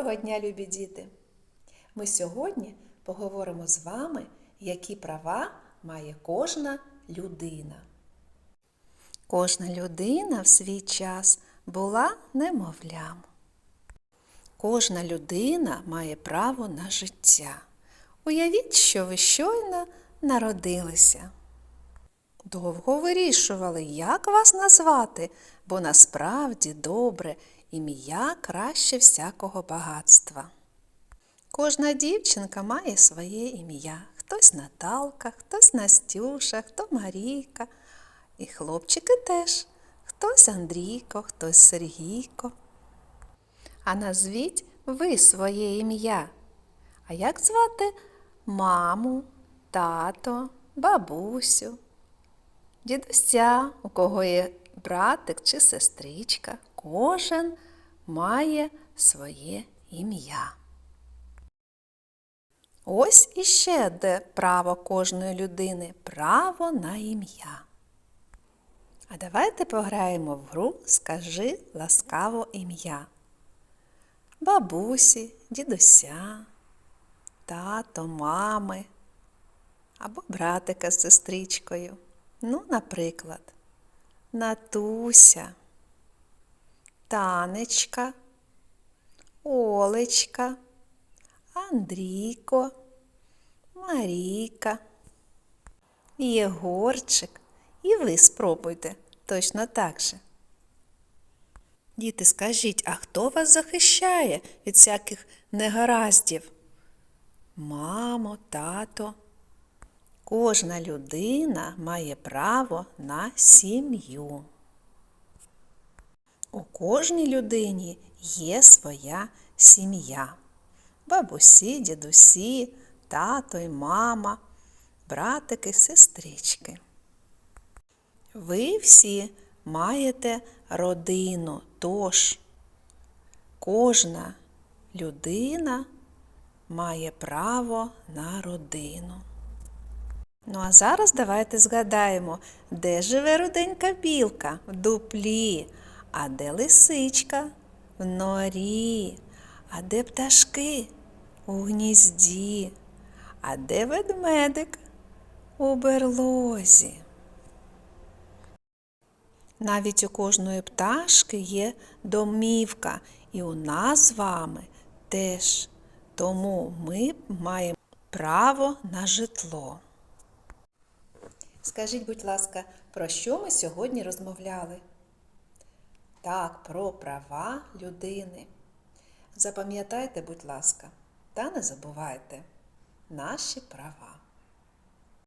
Доброго дня, любі діти! Ми сьогодні поговоримо з вами, які права має кожна людина. Кожна людина в свій час була немовлям. Кожна людина має право на життя. Уявіть, що ви щойно народилися. Довго вирішували, як вас назвати, бо насправді добре ім'я краще всякого багатства. Кожна дівчинка має своє ім'я. Хтось Наталка, хтось Настюша, хто Марійка. І хлопчики теж. Хтось Андрійко, хтось Сергійко. А назвіть ви своє ім'я. А як звати маму, тато, бабусю, дідуся, у кого є братик чи сестричка, кожен має своє ім'я. Ось іще де право кожної людини право на ім'я. А давайте пограємо в гру Скажи ласкаво ім'я. Бабусі, дідуся, тато, мами або братика з сестричкою. Ну, наприклад, Натуся, Танечка, Олечка, Андрійко, Марійка, Єгорчик. І ви спробуйте точно так же. Діти, скажіть, а хто вас захищає від всяких негараздів? Мамо, тато. Кожна людина має право на сім'ю. У кожній людині є своя сім'я. Бабусі, дідусі, тато і мама, братики, сестрички. Ви всі маєте родину, тож кожна людина має право на родину. Ну а зараз давайте згадаємо, де живе руденька білка в дуплі, а де лисичка в норі, а де пташки у гнізді, а де ведмедик у берлозі. Навіть у кожної пташки є домівка, і у нас з вами теж. Тому ми маємо право на житло. Скажіть, будь ласка, про що ми сьогодні розмовляли? Так, про права людини. Запам'ятайте, будь ласка, та не забувайте наші права.